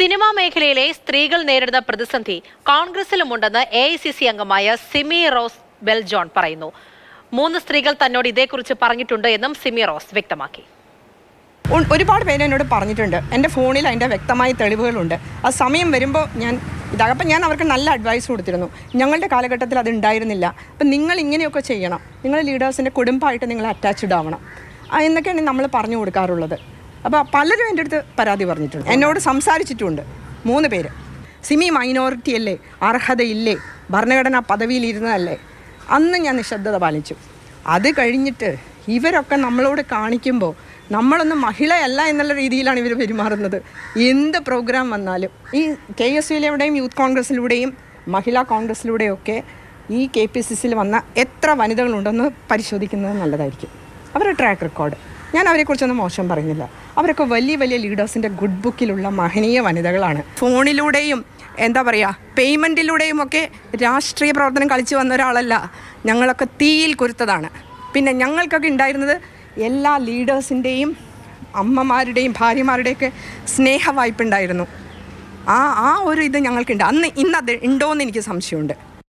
Cinema മേഖലയിലെ സ്ത്രീകൾ നേരിടുന്ന പ്രതിസന്ധി കോൺഗ്രസിലുമുണ്ടെന്ന് എ ഐ സി സി അംഗമായ സിമി റോസ് ബെൽജോൺ പറയുന്നു. മൂന്ന് സ്ത്രീകൾ തന്നോട് ഇതേക്കുറിച്ച് പറഞ്ഞിട്ടുണ്ട് എന്നും സിമി റോസ് വ്യക്തമാക്കി. ഒരുപാട് പേര് എന്നോട് പറഞ്ഞിട്ടുണ്ട്. എന്റെ ഫോണിൽ അതിന്റെ വ്യക്തമായ തെളിവുകളുണ്ട്. ആ സമയം വരുമ്പോൾ ഞാൻ ഇതാകപ്പം ഞാൻ അവർക്ക് നല്ല അഡ്വൈസ് കൊടുത്തിരുന്നു. ഞങ്ങളുടെ കാലഘട്ടത്തിൽ അത് ഉണ്ടായിരുന്നില്ല. അപ്പം നിങ്ങൾ ഇങ്ങനെയൊക്കെ ചെയ്യണം. നിങ്ങളുടെ ലീഡേഴ്സിന്റെ കുടുംബമായിട്ട് നിങ്ങൾ അറ്റാച്ച്ഡ് ആവണം. എന്നൊക്കെയാണ് നമ്മൾ പറഞ്ഞു കൊടുക്കാറുള്ളത്. അപ്പോൾ പലരും എന്റെ അടുത്ത് പരാതി പറഞ്ഞിട്ടുണ്ട്. എന്നോട് സംസാരിച്ചിട്ടുമുണ്ട് മൂന്ന് പേര്. സിമി മൈനോറിറ്റി അല്ലേ? അർഹതയില്ലേ? ഭരണഘടനാ പദവിയിൽ ഇരുന്നതല്ലേ അന്ന് ഞാൻ നിശബ്ദത പാലിച്ചു. അത് കഴിഞ്ഞിട്ട് ഇവരൊക്കെ നമ്മളോട് കാണിക്കുമ്പോൾ നമ്മളൊന്നും മഹിളയല്ല എന്നുള്ള രീതിയിലാണ് ഇവർ പെരുമാറുന്നത്. എന്ത് പ്രോഗ്രാം വന്നാലും ഈ കെ എസ് യുയിലൂടെയും യൂത്ത് കോൺഗ്രസ്സിലൂടെയും മഹിളാ കോൺഗ്രസ്സിലൂടെയും ഒക്കെ ഈ കെ പി സി സിയിൽ വന്ന എത്ര വനിതകളുണ്ടെന്ന് പരിശോധിക്കുന്നത് നല്ലതായിരിക്കും. അവരുടെ ട്രാക്ക് റെക്കോർഡ് ഞാൻ അവരെക്കുറിച്ചൊന്നും മോശം പറയുന്നില്ല. അവരൊക്കെ വലിയ വലിയ ലീഡേഴ്സിന്റെ ഗുഡ് ബുക്കിലുള്ള മഹനീയ വനിതകളാണ്. ഫോണിലൂടെയും എന്താ പറയുക പേയ്മെന്റിലൂടെയും ഒക്കെ രാഷ്ട്രീയ പ്രവർത്തനം കളിച്ചു വന്ന ഒരാളല്ല ഞങ്ങളൊക്കെ തീയിൽ കുരുത്തതാണ്. പിന്നെ ഞങ്ങൾക്കൊക്കെ ഉണ്ടായിരുന്നത് എല്ലാ ലീഡേഴ്സിന്റെയും അമ്മമാരുടെയും ഭാര്യമാരുടെയൊക്കെ സ്നേഹ വായ്പ ഉണ്ടായിരുന്നു. ആ ആ ഒരു ഇത് ഞങ്ങൾക്കുണ്ട്. അന്ന് ഇന്നത് ഉണ്ടോയെന്ന് എനിക്ക് സംശയമുണ്ട്.